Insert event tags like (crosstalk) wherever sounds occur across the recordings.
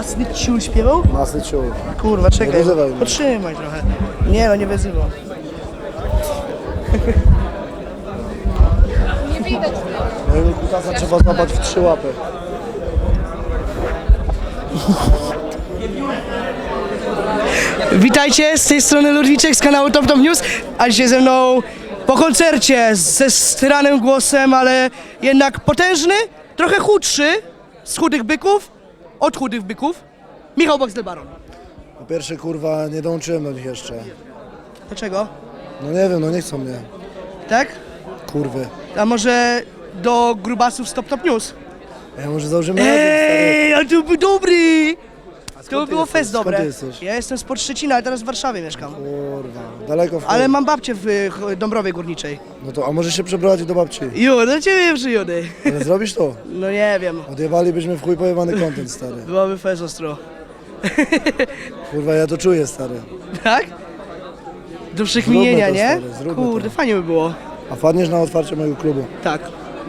Masny ciul śpiewał? Masny ciul. Kurwa, czekaj. wyzywaj mnie. Potrzymaj trochę. Nie no, nie wyzywał. Mojego kutasa trzeba złapać w trzy łapy. Witajcie, z tej strony Ludwiczek z kanału Top Top News, a dzisiaj ze mną po koncercie ze styranym głosem, ale jednak potężny, trochę chudszy, z chudych byków, od chudych byków, Michał Boxdel Baron. Po pierwsze, kurwa, nie dołączyłem do nich jeszcze. Dlaczego? No nie wiem, no nie chcą mnie. Tak? Kurwy. A może do grubasów z Top News? Ja może założymy razem, stary. Ej, ale to był dobry! To ty było fest Skąd dobre. ty jesteś? Ja jestem spod Szczecina, ale teraz w Warszawie mieszkam. Kurwa, daleko w. Ale mam babcię w y, Dąbrowie Górniczej. No to, a może się przeprowadzić do babci? Jo, do ciebie przyjody. Ale zrobisz to? No nie wiem, Odjebalibyśmy w chuj pojebany content, stary. byłoby fest ostro. Kurwa, ja to czuję, stary. Tak? Do Zróbmy to, nie? stary, zróbmy Kurde, to. fajnie by było. A wpadniesz na otwarcie mojego klubu. Tak.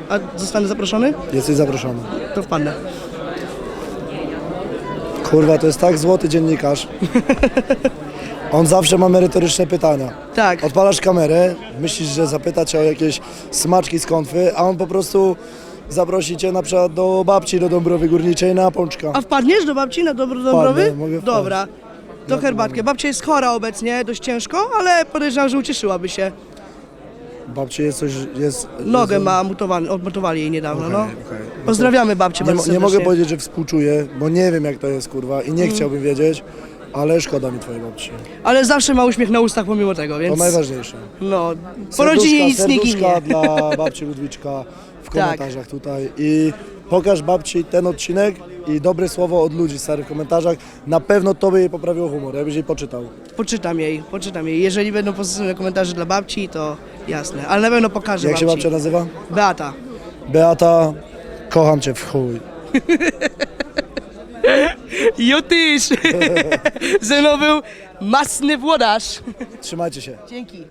A zostanę zaproszony? Jesteś zaproszony. To wpadnę. Kurwa, to jest tak złoty dziennikarz. (laughs) On zawsze ma merytoryczne pytania. Tak. Odpalasz kamerę, myślisz, że zapyta cię o jakieś smaczki z konfy, a on po prostu zaprosi cię na przykład do babci do Dąbrowy Górniczej na pączka. A wpadniesz do babci na dobro Dąbrowy? mogę wpaść. Dobra. To Jak herbatkę. Babcia jest chora obecnie, dość ciężko, ale podejrzewam, że ucieszyłaby się. Babci jest coś, jest... Nogę jest, ma amutowany, odmutowali jej niedawno, Okej, no. okej. No to Pozdrawiamy babcię Nie, bardzo nie mogę powiedzieć, że współczuję, bo nie wiem jak to jest, kurwa, i nie Mm. chciałbym wiedzieć, ale szkoda mi twojej babci. Ale zawsze ma uśmiech na ustach pomimo tego, To więc... najważniejsze. No, po rodzinie nic nie ginie. dla babci Ludwiczka w (laughs) Tak. komentarzach tutaj i pokaż babci ten odcinek i dobre słowo od ludzi stary w komentarzach. Na pewno to by jej poprawiło humor, jakbyś jej poczytał. Poczytam jej, poczytam jej. Jeżeli będą pozytywne komentarze dla babci, to jasne. Ale na pewno pokażę Jak się babci. babcia nazywa? Beata. Beata, kocham cię w chuj. (laughs) Jo tyż! (laughs) Ze mną był masny włodarz. Trzymajcie się. Dzięki.